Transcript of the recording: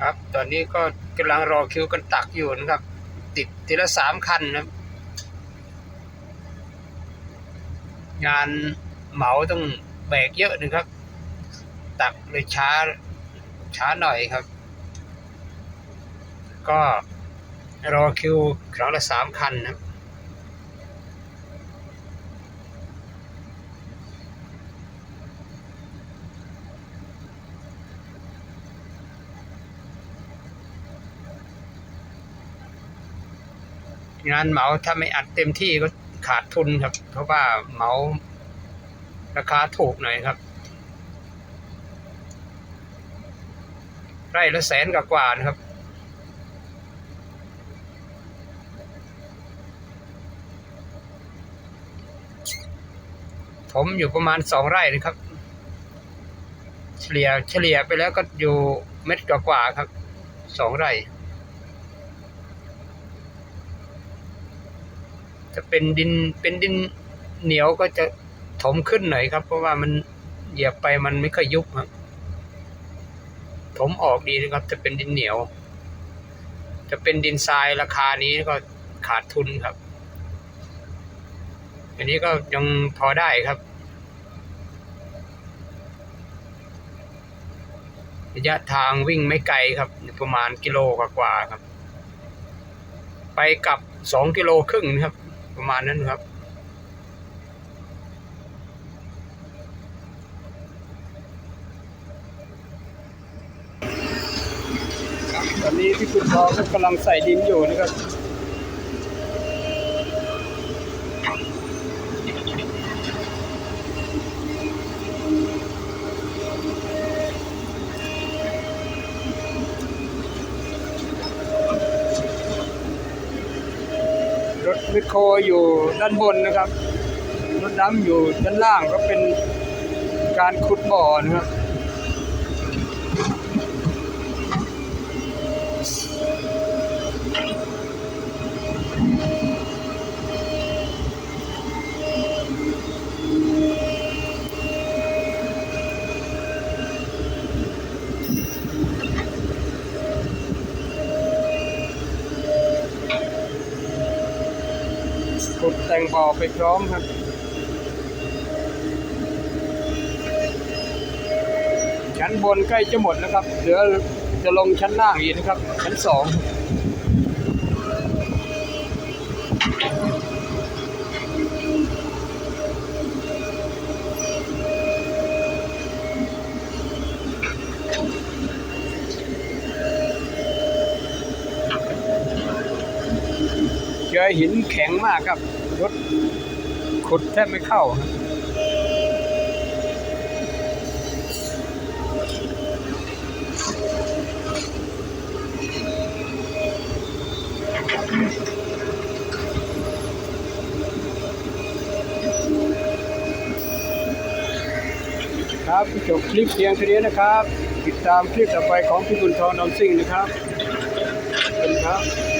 ครับ ตอนนี้ก็กำลังรอคิวกันตักอยู่นะครับ ติดทีละสามคันนะครับ งานเหมาต้องแบกเยอะนะครับ ตักเลยช้าช้าหน่อยครับ ก็รอคิวครั้งละสามคันนะครับ งานเหมาถ้าไม่อัดเต็มที่ก็ขาดทุนครับ เพราะว่าเหมาราคาถูกหน่อยครับ ไร่ละแสนกว่านะครับผมอยู่ประมาณสองไร่นะครับ เฉลี่ยเฉลี่ยไปแล้วก็อยู่เม็ดกว่าๆครับสองไร่ จะเป็นดินเป็นดินเหนียวก็จะถมขึ้นหน่อยครับ เพราะว่ามันเหยียบไปมันไม่ค่อยยุบครับถมออกดีนะครับ จะเป็นดินเหนียว จะเป็นดินทรายราคานี้ก็ขาดทุนครับ อันนี้ก็ยังพอได้ครับ ระยะทางวิ่งไม่ไกลครับ ประมาณกิโลกว่าๆครับ ไปกลับสองกิโลครึ่งครับ ประมาณนั้นครับ ตอนนี้พี่คุณทองก็กำลังใส่ดินอยู่นะครับ มิโครอยู่ด้านบนนะครับรถดำอยู่ด้านล่างก็เป็นการขุดบ่อนะครับ ขุดแต่งบ่อไปพร้อมครับชั้นบนใกล้จะหมดแล้วครับ เดี๋ยวจะลงชั้นล่างอีกนะครับ ชั้นสอง อหินแข็งมากครับรถขุดแทบไม่เข้าครับครับจบคลิปเพียงเท่านี้นะครับ ติดตามคลิปต่อไปของพี่บุญทองนอมซิ่งนะครับขอบคุณครับ